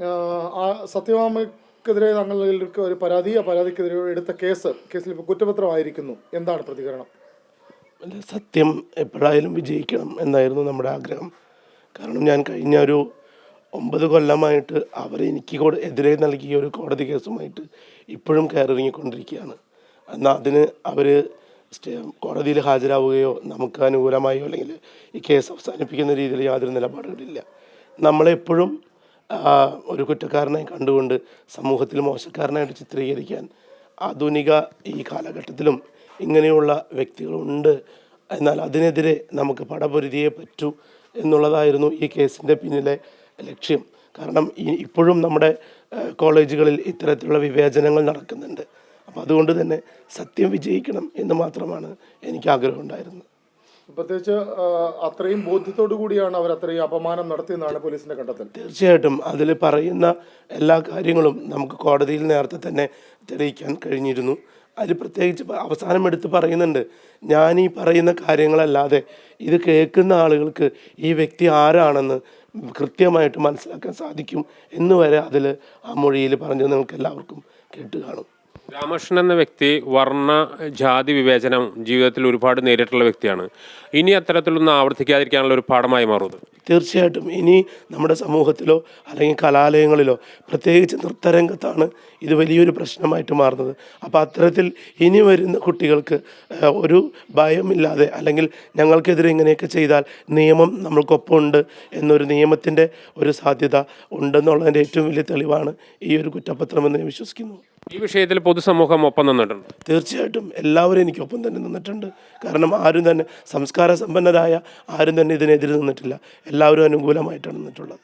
ആ സത്യഭാമയ്ക്കെതിരെ തങ്ങൾക്ക് ഒരു പരാതി ആ പരാതിക്കെതിരെ എടുത്ത കേസ് കേസിൽ ഇപ്പോൾ കുറ്റപത്രമായിരിക്കുന്നു. എന്താണ് പ്രതികരണം? സത്യം എപ്പോഴായാലും വിജയിക്കണം എന്നായിരുന്നു നമ്മുടെ ആഗ്രഹം. കാരണം ഞാൻ കഴിഞ്ഞ ഒരു ഒമ്പത് കൊല്ലമായിട്ട് അവർ എനിക്ക് എതിരെ നൽകിയ ഒരു കോടതി കേസുമായിട്ട് ഇപ്പോഴും കയറിറങ്ങിക്കൊണ്ടിരിക്കുകയാണ്. എന്നാൽ അതിന് അവർ കോടതിയിൽ ഹാജരാവുകയോ നമുക്ക് അനുകൂലമായോ അല്ലെങ്കിൽ ഈ കേസ് അവസാനിപ്പിക്കുന്ന രീതിയിൽ യാതൊരു നിലപാടുകളില്ല. നമ്മളെപ്പോഴും ഒരു കുറ്റക്കാരനായി കണ്ടുകൊണ്ട് സമൂഹത്തിൽ മോശക്കാരനായിട്ട് ചിത്രീകരിക്കാൻ ആധുനിക ഈ കാലഘട്ടത്തിലും ഇങ്ങനെയുള്ള വ്യക്തികളുണ്ട്. എന്നാൽ അതിനെതിരെ നമുക്ക് പടപൊരുതിയേ പറ്റൂ എന്നുള്ളതായിരുന്നു ഈ കേസിന്റെ പിന്നിലെ ലക്ഷ്യം. കാരണം ഇപ്പോഴും നമ്മുടെ കോളേജുകളിൽ ഇത്തരത്തിലുള്ള വിവേചനങ്ങൾ നടക്കുന്നുണ്ട്. അപ്പോൾ അതുകൊണ്ട് തന്നെ സത്യം വിജയിക്കണം എന്ന് മാത്രമാണ് എനിക്ക് ആഗ്രഹം ഉണ്ടായിരുന്നത് പ്രത്യേകിച്ച് അത്രയും ബോധ്യത്തോടു കൂടിയാണ് അവർ അത്രയും അപമാനം നടത്തിയെന്നാണ് പോലീസിന്റെ കണ്ടെത്തൽ. തീർച്ചയായിട്ടും അതിൽ പറയുന്ന എല്ലാ കാര്യങ്ങളും നമുക്ക് കോടതിയിൽ നേരത്തെ തന്നെ തെളിയിക്കാൻ കഴിഞ്ഞിരുന്നു. അതിൽ പ്രത്യേകിച്ച് അവസാനം എടുത്ത് പറയുന്നുണ്ട് ഞാൻ ഈ പറയുന്ന കാര്യങ്ങളല്ലാതെ ഇത് കേൾക്കുന്ന ആളുകൾക്ക് ഈ വ്യക്തി ആരാണെന്ന് കൃത്യമായിട്ട് മനസ്സിലാക്കാൻ സാധിക്കും എന്ന് വരെ അതിൽ ആ മൊഴിയിൽ പറഞ്ഞത് നിങ്ങൾക്ക് എല്ലാവർക്കും കേട്ട് കാണും. രാമകൃഷ്ണൻ എന്ന വ്യക്തി വർണ ജാതി വിവേചനം ജീവിതത്തിൽ ഒരുപാട് നേരിട്ടുള്ള വ്യക്തിയാണ്. ഇനി അത്തരത്തിലൊന്നും ആവർത്തിക്കാതിരിക്കാനുള്ള ഒരു പാഠമായി മാറുന്നത്. തീർച്ചയായിട്ടും ഇനി നമ്മുടെ സമൂഹത്തിലോ അല്ലെങ്കിൽ കലാലയങ്ങളിലോ പ്രത്യേകിച്ച് നൃത്തരംഗത്താണ് ഇത് വലിയൊരു പ്രശ്നമായിട്ട് മാറുന്നത്. അപ്പോൾ അത്തരത്തിൽ ഇനി വരുന്ന കുട്ടികൾക്ക് ഒരു ഭയമില്ലാതെ അല്ലെങ്കിൽ ഞങ്ങൾക്കെതിരെ ഇങ്ങനെയൊക്കെ ചെയ്താൽ നിയമം നമ്മൾക്കൊപ്പമുണ്ട് എന്നൊരു നിയമത്തിന്റെ ഒരു സാധ്യത ഉണ്ടെന്നുള്ളതിന്റെ ഏറ്റവും വലിയ തെളിവാണ് ഈ ഒരു കുറ്റപത്രമെന്ന് ഞാൻ വിശ്വസിക്കുന്നു. ഈ വിഷയത്തിൽ പൊതുസമൂഹം ഒപ്പം നിന്നിട്ടുണ്ട്. തീർച്ചയായിട്ടും എല്ലാവരും എനിക്ക് ഒപ്പം തന്നെ നിന്നിട്ടുണ്ട്. കാരണം ആരും തന്നെ സംസ്കാര സമ്പന്നരായ ആരും തന്നെ ഇതിനെതിരെ നിന്നിട്ടില്ല. എല്ലാവരും അനുകൂലമായിട്ടാണ് നിന്നിട്ടുള്ളത്.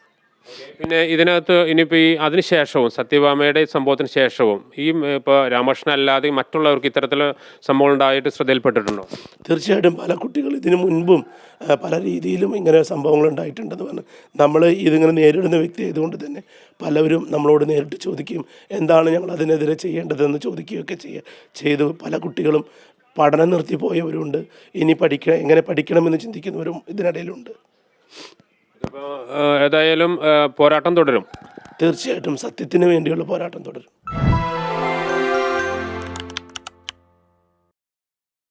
പിന്നെ ഇതിനകത്ത് ഇനിയിപ്പോൾ ഈ അതിനുശേഷവും സത്യഭാമയുടെ സംഭവത്തിന് ശേഷവും ഈ ഇപ്പോൾ രാമകൃഷ്ണൻ അല്ലാതെ മറ്റുള്ളവർക്ക് ഇത്തരത്തിൽ സംഭവം ഉണ്ടായിട്ട് ശ്രദ്ധയിൽപ്പെട്ടിട്ടുണ്ടോ? തീർച്ചയായിട്ടും പല കുട്ടികൾ ഇതിനു മുൻപും പല രീതിയിലും ഇങ്ങനെ സംഭവങ്ങൾ ഉണ്ടായിട്ടുണ്ടെന്ന് പറഞ്ഞു നമ്മൾ ഇതിങ്ങനെ നേരിടുന്ന വ്യക്തി ആയതുകൊണ്ട് തന്നെ പലവരും നമ്മളോട് നേരിട്ട് ചോദിക്കും എന്താണ് ഞങ്ങൾ അതിനെതിരെ ചെയ്യേണ്ടതെന്ന് ചോദിക്കുകയൊക്കെ ചെയ്യുക ചെയ്തു. പല കുട്ടികളും പഠനം നിർത്തിപ്പോയവരുണ്ട് ഇനി പഠിക്ക എങ്ങനെ പഠിക്കണമെന്ന് ചിന്തിക്കുന്നവരും ഇതിനിടയിലുണ്ട്. ഏതായാലും പോരാട്ടം തുടരും. തീർച്ചയായിട്ടും സത്യത്തിന് വേണ്ടിയുള്ള പോരാട്ടം തുടരും.